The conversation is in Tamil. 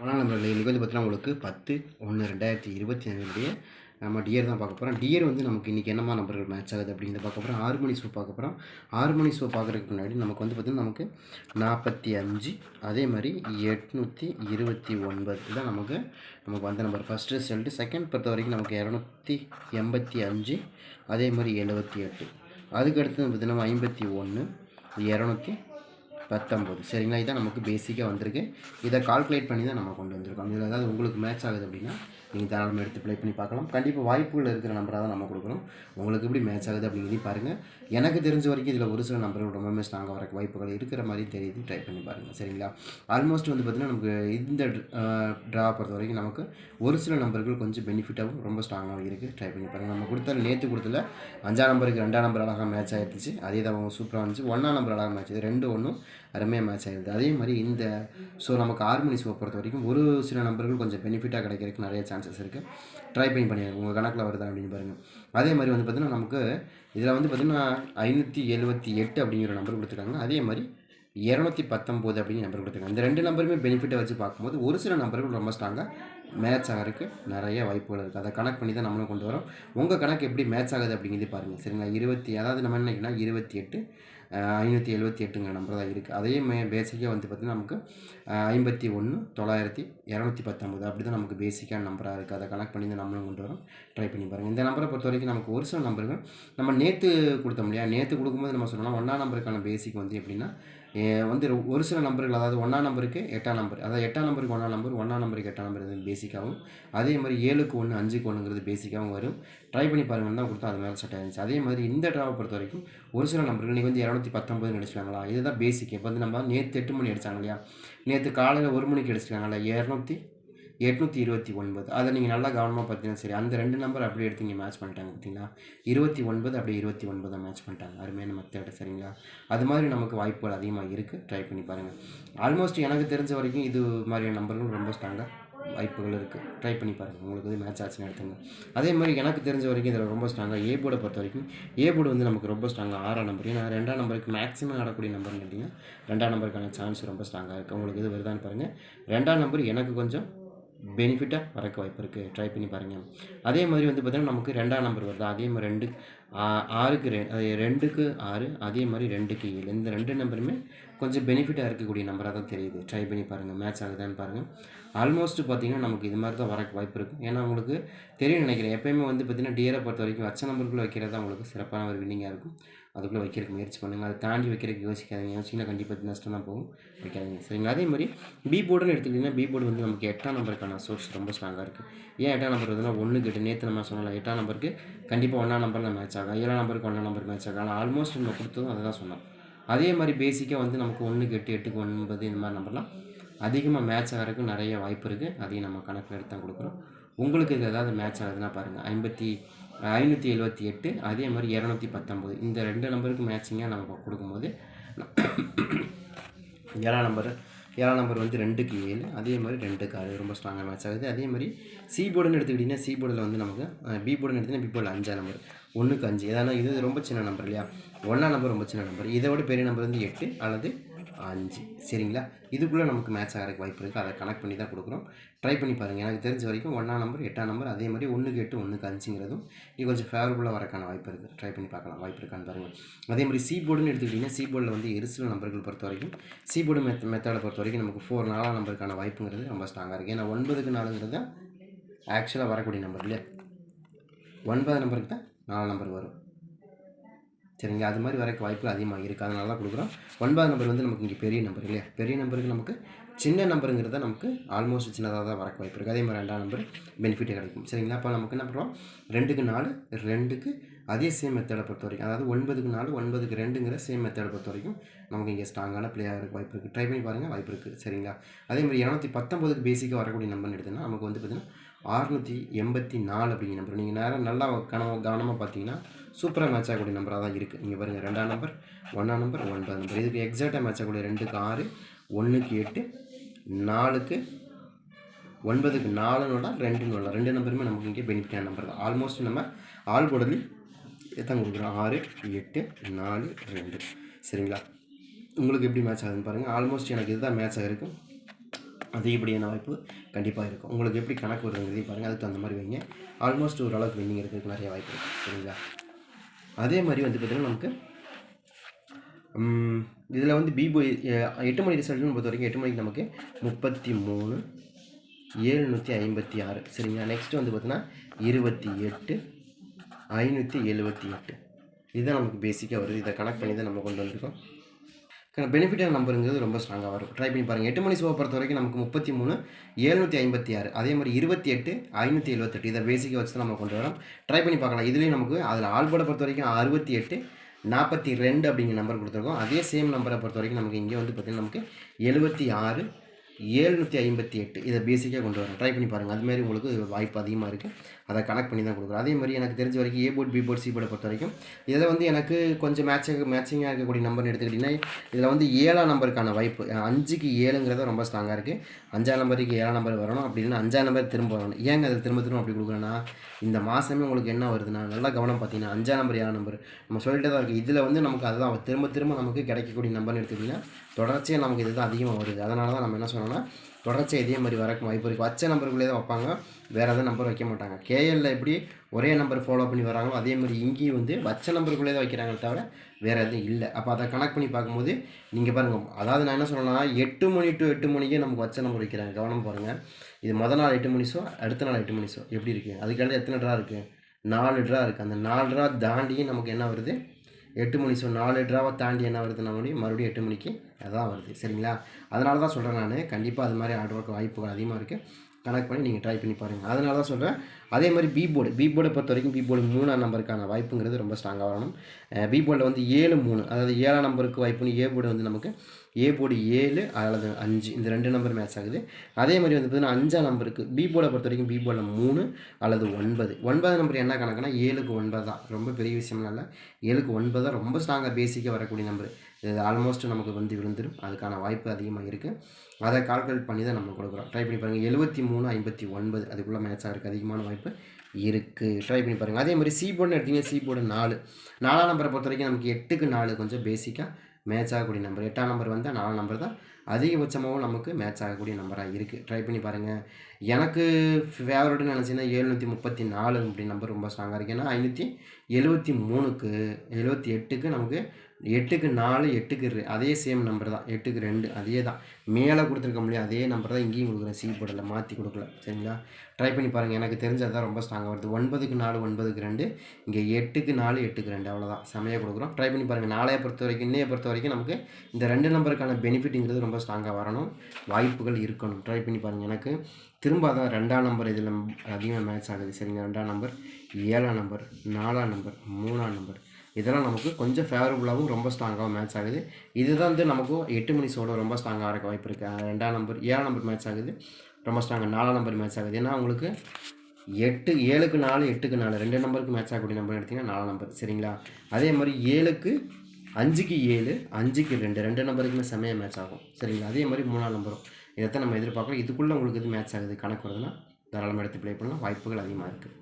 ஆனால் நம்ம இன்றைக்கி வந்து பார்த்தீங்கன்னா உங்களுக்கு பத்து ஒன்று ரெண்டாயிரத்தி இருபத்தி அஞ்சுடைய நம்ம டியர் தான் பார்க்க போகிறோம் டியர் வந்து நமக்கு இன்றைக்கி என்னமா நம்பர்கள் மேட்ச் ஆகுது அப்படிங்கிறத பார்க்க போகிறோம் ஆறு மணி ஷோ பார்க்க போகிறோம் ஆறு மணி ஷோ பார்க்குறதுக்கு முன்னாடி நமக்கு வந்து பார்த்திங்கன்னா நமக்கு நாற்பத்தி அஞ்சு அதே மாதிரி எட்நூற்றி இருபத்தி ஒன்பது தான் நமக்கு நமக்கு வந்த நம்பர் ஃபஸ்ட்டு ரிசல்ட்டு செகண்ட் பொறுத்த வரைக்கும் நமக்கு இரநூத்தி எண்பத்தி அஞ்சு அதே மாதிரி எழுபத்தி எட்டு. அதுக்கடுத்து பார்த்திங்கன்னா ஐம்பத்தி ஒன்று இரநூத்தி பத்தொம்பது. சரிங்களா இதான் நமக்கு பேசிக்காக வந்திருக்கு. இதை கால்குலேட் பண்ணி தான் நம்ம கொண்டு வந்திருக்கோம். இதில் ஏதாவது உங்களுக்கு மேட்ச் ஆகுது அப்படின்னா நீங்கள் தாராளமாக எடுத்து ப்ளே பண்ணி பார்க்கலாம். கண்டிப்பாக வாய்ப்புகள் இருக்கிற நம்பராக தான் நம்ம கொடுக்குறோம் உங்களுக்கு எப்படி மேட்ச் ஆகுது அப்படிங்கிறதையும் பாருங்கள் எனக்கு தெரிஞ்ச வரைக்கும் இதில் ஒரு சில நம்பர்கள் ரொம்பவே ஸ்ட்ராங்காக வரக்கு வாய்ப்புகள் இருக்கிற மாதிரி தெரியுது. ட்ரை பண்ணி பாருங்கள் சரிங்களா? ஆல்மோஸ்ட் வந்து பார்த்திங்கன்னா நமக்கு இந்த ட்ரா பொறுத்த வரைக்கும் நமக்கு ஒரு சில நம்பர்கள் கொஞ்சம் பெனிஃபிட்டாகவும் ரொம்ப ஸ்ட்ராங்காகவும் இருக்குது ட்ரை பண்ணி பாருங்கள் நம்ம கொடுத்த நேற்று கொடுத்தல அஞ்சாம் நம்பருக்கு ரெண்டாம் நம்பர் அழகாக மேட்ச் ஆகிடுச்சு அதே தான் அவங்க சூப்பராக இருந்துச்சு. ஒன்றாம் நம்பர் அழகாக மேட்ச் ரெண்டு ஒன்றும் அருமையாக மேட்ச் ஆகிடுது அதே மாதிரி இந்த ஸோ நமக்கு ஆறு மணி ஷோ பொறுத்த வரைக்கும் ஒரு சில நம்பர்கள் கொஞ்சம் பெனிஃபிட்டாக கிடைக்கிறதுக்கு நிறைய சான்சஸ் இருக்குது ட்ரை பண்ணி பண்ணிடுங்க உங்கள் கணக்கில் வருதா அப்படின்னு பாருங்கள் அதே மாதிரி வந்து பார்த்திங்கன்னா நமக்கு இதில் வந்து பார்த்திங்கன்னா ஐநூற்றி எழுபத்தி எட்டு அப்படிங்கிற நம்பர் கொடுத்துருக்காங்க. அதே மாதிரி இரநூத்தி பத்தொம்போது அப்படின்னு நம்பர் கொடுத்துருக்காங்க. இந்த ரெண்டு நம்பருமே பெனிஃபிட்டை வச்சு பார்க்கும்போது ஒரு சில நம்பர்கள் ரொம்ப ஸ்ட்ராங்காக மேட்ச் ஆகிறதுக்கு நிறைய வாய்ப்புகள் இருக்குது அதை கணக்கு பண்ணி தான் நம்மளும் கொண்டு வரோம். உங்கள் கணக்கு எப்படி மேட்ச் ஆகுது அப்படிங்கிறது பாருங்கள் சரிங்களா? இருபத்தி அதாவது நம்ம என்னைக்குன்னா இருபத்தி எட்டு ஐநூற்றி எழுபத்தி எட்டுங்கிற நம்பர் தான் இருக்குது அதே மே பேசிக்காக வந்து பார்த்திங்கன்னா நமக்கு ஐம்பத்தி ஒன்று தொள்ளாயிரத்தி இரநூத்தி பத்தொம்பது அப்படி தான் நமக்கு பேசிக்கான நம்பராக இருக்குது அதை கனெக்ட் பண்ணி தான் நம்மளும் கொண்டு வரோம். ட்ரை பண்ணி பாருங்கள் இந்த நம்பரை பொறுத்த வரைக்கும் நமக்கு ஒரு சில நம்பர்கள் நம்ம நேற்று கொடுத்தோம் இல்லையா? நேற்று கொடுக்கும்போது நம்ம சொன்னோம்னா ஒன்றாம் நம்பருக்கான பேசிக் வந்து எப்படின்னா வந்து ஒரு- சில நம்பர்கள் அதாவது ஒன்றாம் நம்பருக்கு எட்டாம் நம்பர் அதாவது எட்டாம் நம்பருக்கு ஒன்றாம் நம்பர் ஒன்றாம் நம்பருக்கு எட்டாம் நம்பர் இது பேசிக்காகவும் அதே மாதிரி ஏழுக்கு ஒன்று அஞ்சுக்கு ஒன்றுங்கிறது பேசிக்காகவும் வரும். ட்ரை பண்ணி பாருங்கன்னு தான் கொடுத்தா அது மேலே செட் ஆயிருந்துச்சு அதே மாதிரி இந்த ட்ராவை பொறுத்த வரைக்கும் ஒரு சில நம்பர்கள் நீங்கள் வந்து இரநூத்தி பத்தொம்பது அடிச்சிட்டாங்களா இதுதான் பேசிக் இப்போ வந்து நம்ம நேற்று எட்டு மணி அடித்தாங்க இல்லையா? நேற்று காலையில் ஒரு மணிக்கு அடிச்சிட்டாங்களா இரநூத்தி எட்நூற்றி இருபத்தி ஒன்பது. அதை நீங்கள் நல்லா கவனமாக பார்த்தீங்கன்னா சரி அந்த ரெண்டு நம்பர் அப்படியே எடுத்து இங்கே மேட்ச் பண்ணிட்டாங்க பார்த்தீங்களா? இருபத்தி ஒன்பது அப்படியே இருபத்தி ஒன்பதை மேட்ச் பண்ணிட்டாங்க. அருமையான மெத்தட் சரிங்களா? அது மாதிரி நமக்கு வாய்ப்புகள் அதிகமாக இருக்குது ட்ரை பண்ணி பாருங்கள் ஆல்மோஸ்ட் எனக்கு தெரிஞ்ச வரைக்கும் இது மாதிரியான நம்பர்களும் ரொம்ப ஸ்ட்ராங்காக வாய்ப்புகள் இருக்குது ட்ரை பண்ணி பாருங்கள் உங்களுக்கு வந்து மேட்ச் ஆச்சுன்னு எடுத்துங்க. அதே மாதிரி எனக்கு தெரிஞ்ச வரைக்கும் இதில் ரொம்ப ஸ்ட்ராங்காக ஏ போர்டை பொறுத்த வரைக்கும் ஏ போர்டு வந்து நமக்கு ரொம்ப ஸ்ட்ராங்காக ஆறாம் நம்பர் ஏன்னா ரெண்டாம் நம்பருக்கு மேக்ஸிமம் ஆடக்கூடிய நம்பர்னு கேட்டிங்கன்னா ரெண்டாம் நம்பருக்கான சான்ஸ் ரொம்ப ஸ்ட்ராங்காக இருக்குது உங்களுக்கு இது வருதான்னு பாருங்கள் ரெண்டாம் நம்பர் எனக்கு கொஞ்சம் பெனிஃபிட்டாக வரக்கு வாய்ப்பு இருக்குது ட்ரை பண்ணி பாருங்கள் அதே மாதிரி வந்து பார்த்திங்கன்னா நமக்கு ரெண்டாம் நம்பர் வருது. அதே மாதிரி ரெண்டு ஆறுக்கு ரெ அது ரெண்டுக்கு ஆறு அதே மாதிரி ரெண்டுக்கு ஏழு. இந்த ரெண்டு நம்பருமே கொஞ்சம் பெனிஃபிட்டாக இருக்கக்கூடிய நம்பராக தான் தெரியுது. ட்ரை பண்ணி பாருங்கள் மேட்ச் ஆகுதான்னு பாருங்கள் ஆல்மோஸ்ட் பார்த்தீங்கன்னா நமக்கு இது மாதிரி தான் வரக்கு வாய்ப்பு இருக்கும். ஏன்னா உங்களுக்கு தெரியும் நினைக்கிறேன். எப்பயுமே வந்து பார்த்திங்கன்னா டியரை பொறுத்த வரைக்கும் வச்ச நம்பருக்குள்ளே வைக்கிறது தான் உங்களுக்கு சிறப்பான ஒரு வின்னிங்காக இருக்கும். அதுக்குள்ளே வைக்கிறதுக்கு முயற்சி பண்ணுங்கள் அதை தாண்டி வைக்கிறதுக்கு யோசிக்காதீங்க. யோசிச்சிங்கன்னா கண்டிப்பாக நஷ்டம் தான் போகும். வைக்காதீங்க. சரிங்களா? அதே மாதிரி பி போர்டுன்னு எடுத்துக்கிட்டிங்கன்னா பி போர்டு வந்து நமக்கு எட்டாம் நம்பருக்கான சோர்ஸ் ரொம்ப ஸ்ட்ராங்காக இருக்குது ஏன் எட்டாம் நம்பர் வந்துன்னா ஒன்று கிட்ட நேற்று நம்ம சொன்னோம்ல எட்டாம் நம்பருக்கு கண்டிப்பாக ஒன்றாம் நம்பரில் மேட்ச் ஆகும். ஏழாம் நம்பருக்கு ஒன்றாம் நம்பர் மேட்ச் ஆகும். ஆனால் ஆல்மோஸ்ட் நம்ம கொடுத்ததும் அதை தான் சொன்னோம். அதே மாதிரி பேசிக்காக வந்து நமக்கு ஒன்றுக்கு எட்டு எட்டுக்கு ஒன்பது இந்த மாதிரி நம்பர்லாம் அதிகமாக மேட்ச் ஆகிறதுக்கு நிறைய வாய்ப்பு இருக்குது அதையும் நம்ம கணக்கில் எடுத்து தான் கொடுக்குறோம். உங்களுக்கு இது ஏதாவது மேட்ச் ஆகுதுன்னா பாருங்கள் ஐம்பத்தி ஐநூற்றி எழுபத்தி எட்டு அதே மாதிரி இரநூத்தி பத்தொம்போது இந்த ரெண்டு நம்பருக்கு மேட்சிங்காக நம்ம கொடுக்கும்போது ஏழாம் நம்பர் ஏழாம் நம்பர் வந்து ரெண்டுக்கு ஏழு அதே மாதிரி ரெண்டுக்கு ஆறு ரொம்ப ஸ்ட்ராங்காக மேட்ச் ஆகுது. அதே மாதிரி சி போர்டுன்னு எடுத்துக்கிட்டிங்கன்னா சி போர்டில் வந்து நமக்கு பி போர்டுன்னு எடுத்திங்கன்னா பி போர்டில் அஞ்சாம் நம்பர் ஒன்றுக்கு அஞ்சு. ஏதாவது இது ரொம்ப சின்ன நம்பர் இல்லையா? ஒன்றாம் நம்பர் ரொம்ப சின்ன நம்பர் இதை விட பெரிய நம்பர் வந்து எட்டு அல்லது அஞ்சு சரிங்களா? இதுக்குள்ளே நமக்கு மேட்ச் ஆகிறதுக்கு வாய்ப்பு இருக்குது அதை கனெக்ட் பண்ணி தான் கொடுக்குறோம். ட்ரை பண்ணி பாருங்கள் எனக்கு தெரிஞ்ச வரைக்கும் ஒன்றாம் நம்பர் எட்டாம் நம்பர் அதே மாதிரி ஒன்றுக்கு எட்டு ஒன்றுக்கு அஞ்சுங்கிறதும் இது கொஞ்சம் ஃபேவரபுளாக வரக்கான வாய்ப்பு இருக்குது ட்ரை பண்ணி பார்க்கலாம். வாய்ப்பு இருக்கான்னு பாருங்கள் அதே மாதிரி சி போர்டுன்னு எடுத்துக்கிட்டிங்கன்னா சி போர்டில் வந்து எரிசல் நம்பர்கள் பொறுத்த வரைக்கும் சி போர்டு மெத் மெத்தடை பொறுத்த வரைக்கும் நமக்கு ஃபோர் நாலாம் நம்பருக்கான வாய்ப்புங்கிறது ரொம்ப ஸ்ட்ராங்காக இருக்குது ஏன்னா ஒன்பதுக்கு நாலுங்கிறது தான் ஆக்சுவலாக வரக்கூடிய நம்பர் இல்லையா? ஒன்பது நம்பருக்கு தான் நாலு நம்பர் வரும். சரிங்க அது மாதிரி வரக்கு வாய்ப்பு அதிகமாக இருக்குது அதனால தான் கொடுக்குறோம். ஒன்பது நம்பர் வந்து நமக்கு இங்கே பெரிய நம்பர் இல்லையா? பெரிய நம்பருக்கு நமக்கு சின்ன நம்பருங்கிறத நமக்கு ஆல்மோஸ்ட் சின்னதாக தான் வரக்கு வாய்ப்பு இருக்குது அதே மாதிரி ரெண்டாம் நம்பர் பெனிஃபிட்டே கிடைக்கும். சரிங்களா? அப்போ நமக்கு என்ன பண்ணுறோம்? ரெண்டுக்கு நாலு ரெண்டுக்கு அதே சேம் மெத்தடை பொறுத்த வரைக்கும் அதாவது ஒன்பதுக்கு நாலு ஒன்பதுக்கு ரெண்டுங்கிற சேம் மெத்தடை பொறுத்த வரைக்கும் நமக்கு இங்கே ஸ்ட்ராங்கான பிளேயாக இருக்க வாய்ப்பு இருக்குது ட்ரை பண்ணி பாருங்கள் வாய்ப்பு இருக்குது சரிங்களா? அதே மாதிரி இரநூத்தி பத்தொம்போதுக்கு பேசிக்காக வரக்கூடிய நம்பர்னு எடுத்துன்னா நமக்கு வந்து பார்த்திங்கன்னா அறுநூற்றி எண்பத்தி நாலு அப்படிங்கிற நம்பர் நீங்கள் நேரம் நல்லா கனவு கவனமாக பார்த்தீங்கன்னா சூப்பராக மேட்ச் ஆகக்கூடிய நம்பராக தான் இருக்குது நீங்கள் பாருங்கள் ரெண்டாம் நம்பர் ஒன்றாம் நம்பர் ஒன்பது நம்பர் இதுக்கு எக்ஸாக்டாக மேட்ச் ஆகக்கூடிய ரெண்டுக்கு ஆறு ஒன்றுக்கு எட்டு நாலுக்கு ஒன்பதுக்கு நாலு நோடா ரெண்டு நோடா ரெண்டு நம்பருமே நமக்கு இங்கே பெனிஃபிட்டான நம்பர் தான். ஆல்மோஸ்ட் நம்ம ஆல் போடலி எத்தான் கொடுக்குறோம். ஆறு எட்டு நாலு ரெண்டு. சரிங்களா? உங்களுக்கு எப்படி மேட்ச் ஆகுதுன்னு பாருங்கள் ஆல்மோஸ்ட் எனக்கு இதுதான் மேட்ச் ஆகிருக்கும் அதிகப்படியான வாய்ப்பு கண்டிப்பாக இருக்கும். உங்களுக்கு எப்படி கணக்கு வருதுங்கிறதையும் பாருங்கள் அதுக்கு தகுந்த மாதிரி வைங்க. ஆல்மோஸ்ட் ஓரளவுக்கு வின்னிங் இருக்கிறதுக்கு நிறைய வாய்ப்பு இருக்குது சரிங்களா? அதே மாதிரி வந்து பார்த்திங்கன்னா நமக்கு இதில் வந்து பிபோ எட்டு மணி ரிசல்ட்னு பொறுத்த வரைக்கும் எட்டு மணிக்கு நமக்கு முப்பத்தி மூணு ஏழ்நூற்றி ஐம்பத்தி ஆறு. சரிங்களா? நெக்ஸ்ட்டு வந்து பார்த்தீங்கன்னா இருபத்தி எட்டு ஐநூற்றி எழுபத்தி எட்டு. இதுதான் நமக்கு பேசிக்காக வருது. இதை கனெக்ட் பண்ணி தான் நம்ம கொண்டு வந்திருக்கோம். பெனிஃபிட்டான நம்பருங்கிறது ரொம்ப ஸ்ட்ராங்காக வரும். ட்ரை பண்ணி பாருங்கள் எட்டு மணி ஷோவை பொறுத்த வரைக்கும் நமக்கு முப்பத்தி மூணு ஏழ்நூற்றி ஐம்பத்தி ஆறு. அதே மாதிரி இருபத்தி எட்டு ஐநூற்றி எழுபத்தெட்டு இதை பேசிக்காக வச்சு தான் நம்ம கொண்டு வரோம். ட்ரை பண்ணி பார்க்கலாம். இதுலேயும் நமக்கு அதில் ஆல்போர்டை பொறுத்த வரைக்கும் அறுபத்தி எட்டு நாற்பத்தி ரெண்டு அப்படிங்கிற நம்பர் கொடுத்துருக்கோம். அதே சேம் நம்பரை பொறுத்த வரைக்கும் நமக்கு இங்கே வந்து பார்த்திங்கன்னா நமக்கு எழுபத்தி ஆறு ஏழ்நூற்றி ஐம்பத்தி எட்டு. இதை பேசிக்காக கொண்டு வரேன். ட்ரை பண்ணி பாருங்கள் அதுமாதிரி உங்களுக்கு வாய்ப்பு அதிகமாக இருக்குது அதை கனெக்ட் பண்ணி தான் கொடுக்குறோம் அதே மாதிரி எனக்கு தெரிஞ்ச வரைக்கும் A board B board C போர்டை பொறுத்த வரைக்கும் இதில் வந்து எனக்கு கொஞ்சம் மேட்சிங் மேட்சிங்காக இருக்கக்கூடிய நம்பர்னு எடுத்துக்கிட்டிங்கன்னா இதில் வந்து ஏழாம் நம்பருக்கான வாய்ப்பு. அஞ்சுக்கு ஏழுங்கிறத ரொம்ப ஸ்ட்ராங்காக இருக்குது அஞ்சாம் நம்பருக்கு ஏழாம் நம்பர் வரணும். அப்படின்னா அஞ்சாம் நம்பர் திரும்ப வரணும். ஏங்க அதில் திரும்ப திரும்ப அப்படி கொடுக்குறேன்னா இந்த மாதமே உங்களுக்கு என்ன வருதுன்னா நல்லா கவனம் பார்த்தீங்கன்னா அஞ்சாம் நம்பர் ஏழாம் நம்பர் நம்ம சொல்லிட்டு தான் இருக்குது இதில் வந்து நமக்கு அதுதான். திரும்ப திரும்ப நமக்கு கிடைக்கக்கூடிய நம்பர்னு எடுத்துக்கிட்டிங்கன்னா தொடர்ச்சியாக நமக்கு இதுதான் அதிகமாக வருது. அதனால தான் நம்ம என்ன சொன்னோம்னா தொடர்ச்சியாக இதே மாதிரி வரக்கு வாய்ப்பு இருக்குது வச்ச நம்பருக்குள்ளே தான் வைப்பாங்க. வேறு எதுவும் நம்பர் வைக்க மாட்டாங்க. கேஎல்ல எப்படி ஒரே நம்பர் ஃபாலோ பண்ணி வராங்களோ அதே மாதிரி இங்கேயும் வந்து வச்ச நம்பருக்குள்ளே தான் வைக்கிறாங்களே தவிர வேறு எதுவும் இல்லை. அப்போ அதை கனெக்ட் பண்ணி பார்க்கும்போது நீங்கள் பாருங்கள் அதாவது நான் என்ன சொல்லணும்னா எட்டு மணி டு எட்டு மணிக்கே நமக்கு வச்ச நம்பர் வைக்கிறாங்க. கவனம் பாருங்கள் இது மொதல் நாள் எட்டு மணி ஷோ அடுத்த நாள் எட்டு மணி ஷோ எப்படி இருக்குது அதுக்காண்டி எத்தனை ட்ரா இருக்குது நாலு ட்ரா இருக்குது அந்த நாலு ட்ரா தாண்டியும் நமக்கு என்ன வருது? எட்டு மணி ஸோ நாலு ட்ராவை தாண்டி என்ன வருதுன்னா முடியும் மறுபடியும் எட்டு மணிக்கு அதான் வருது சரிங்களா? அதனால தான் சொல்கிறேன் நான். கண்டிப்பாக அது மாதிரி ஆர்டர் ஒர்க் வாய்ப்புகள் அதிகமாக இருக்குது கனெக்ட் பண்ணி நீங்கள் ட்ரை பண்ணி பாருங்கள் அதனால தான் சொல்கிறேன் அதே மாதிரி பி போர்டு பி போர்டை பொறுத்த வரைக்கும் பி போர்டு மூணாம் நம்பருக்கான வாய்ப்புங்கிறது ரொம்ப ஸ்ட்ராங்காக வரணும். பி போர்டில் வந்து ஏழு மூணு அதாவது ஏழாம் நம்பருக்கு வாய்ப்புன்னு ஏ போர்டு வந்து நமக்கு ஏ போர்டு ஏழு அல்லது அஞ்சு. இந்த ரெண்டு நம்பர் மேட்ச் ஆகுது. அதே மாதிரி வந்து பார்த்திங்கன்னா அஞ்சாம் நம்பருக்கு பி போர்டை பொறுத்த வரைக்கும் பி போர்டில் மூணு அல்லது ஒன்பது. ஒன்பது நம்பர் என்ன கணக்குனா ஏழுக்கு ஒன்பது தான். ரொம்ப பெரிய விஷயம்லாம் இல்லை. ஏழுக்கு ஒன்பது தான் ரொம்ப ஸ்ட்ராங்காக பேசிக்காக வரக்கூடிய நம்பர் இது ஆல்மோஸ்ட் நமக்கு வந்து விழுந்துடும் அதுக்கான வாய்ப்பு அதிகமாக இருக்குது அதை கால்குலேட் பண்ணி தான் நம்ம கொடுக்குறோம். ட்ரை பண்ணி பாருங்கள் எழுபத்தி மூணு ஐம்பத்தி ஒன்பது. அதுக்குள்ளே மேட்ச் இருக்குது அதிகமான வாய்ப்பு இருக்குது ட்ரை பண்ணி பாருங்கள் அதே மாதிரி சி போர்டுன்னு எடுத்தீங்கன்னா சி போர்டு நாலு. நாலாம் நம்பரை பொறுத்த வரைக்கும் நமக்கு எட்டுக்கு நாலு கொஞ்சம் பேசிக்காக மேட்ச் ஆகக்கூடிய நம்பர் எட்டாம் நம்பர் வந்தால் நாலாம் நம்பர் தான் அதிகபட்சமாகவும் நமக்கு மேட்ச் ஆகக்கூடிய நம்பராக இருக்குது ட்ரை பண்ணி பாருங்கள் எனக்கு ஃபேவரட்னு நினச்சிங்கன்னா ஏழ்நூற்றி முப்பத்தி நாலு அப்படி நம்பர் ரொம்ப ஸ்ட்ராங்காக இருக்குது ஏன்னா ஐநூற்றி எழுபத்தி மூணுக்கு எழுபத்தி எட்டுக்கு நமக்கு எட்டுக்கு நாலு எட்டுக்கு அதே சேம் நம்பர் தான். எட்டுக்கு ரெண்டு அதே தான் மேலே கொடுத்துருக்க முடியும் அதே நம்பர் தான் இங்கேயும் கொடுக்குறேன். சி போர்டில் மாற்றி கொடுக்கல. சரிங்களா? ட்ரை பண்ணி பாருங்கள் எனக்கு தெரிஞ்சது தான் ரொம்ப ஸ்ட்ராங்காக வருது. ஒன்பதுக்கு நாலு ஒன்பதுக்கு ரெண்டு. இங்கே எட்டுக்கு நாலு எட்டுக்கு ரெண்டு. அவ்வளோதான் செமையாக கொடுக்குறோம். ட்ரை பண்ணி பாருங்கள் நாளைய பொறுத்த வரைக்கும் இன்னைய பொறுத்த வரைக்கும் நமக்கு இந்த ரெண்டு நம்பருக்கான பெனிஃபிட்டுங்கிறது ரொம்ப ஸ்ட்ராங்காக வரணும். வாய்ப்புகள் இருக்கணும். ட்ரை பண்ணி பாருங்கள் எனக்கு திரும்ப அதான் ரெண்டாம் நம்பர் இதில் அதிகமாக மேட்ச் ஆகுது. சரிங்க ரெண்டாம் நம்பர் ஏழாம் நம்பர் நாலாம் நம்பர் மூணாம் நம்பர் இதெல்லாம் நமக்கு கொஞ்சம் ஃபேவரபுளாகவும் ரொம்ப ஸ்ட்ராங்காகவும் மேட்ச் ஆகுது. இதுதான் வந்து நமக்கு எட்டு மணி சோட ரொம்ப ஸ்ட்ராங்காக இருக்க வாய்ப்பு இருக்குது ரெண்டாம் நம்பர் ஏழாம் நம்பர் மேட்ச் ஆகுது. ரொம்ப ஸ்ட்ராங்காக நாலாம் நம்பர் மேட்ச் ஆகுது. ஏன்னா உங்களுக்கு எட்டு ஏழுக்கு நாலு எட்டுக்கு நாலு ரெண்டு நம்பருக்கு மேட்ச் ஆகக்கூடிய நம்பர் எடுத்திங்கன்னா நாலாம் நம்பர் சரிங்களா? அதே மாதிரி ஏழுக்கு அஞ்சுக்கு ஏழு அஞ்சுக்கு ரெண்டு ரெண்டு நம்பருக்குமே செம்மையாக மேட்ச் ஆகும். சரிங்களா? அதே மாதிரி மூணாம் நம்பரும் இதைத்தான் நம்ம எதிர்பார்க்குறோம். இதுக்குள்ளே உங்களுக்கு இது மேட்ச் ஆகுது? கணக்கு வருதுன்னா தாராளமாக எடுத்து ப்ளே பண்ணலாம். வாய்ப்புகள் அதிகமாக இருக்குது